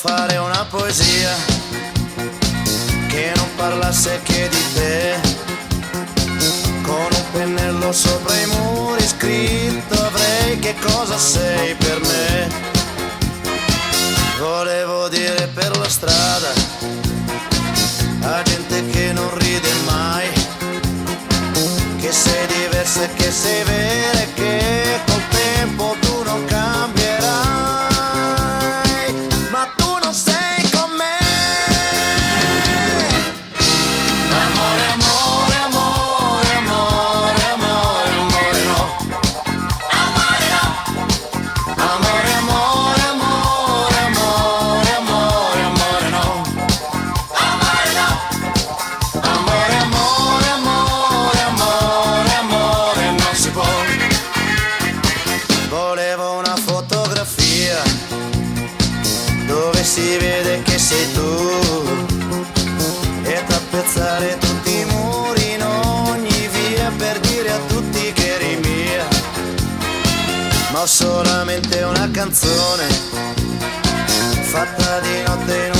fare una poesia che non parlasse che di te, con un pennello sopra i muri scritto avrei che cosa sei per me. Volevo dire per la strada a gente che non ride mai, che sei diversa e che sei vera e che si vede che sei tu e tappezzare tutti i muri in ogni via per dire a tutti che eri mia. Ma ho solamente una canzone fatta di notte in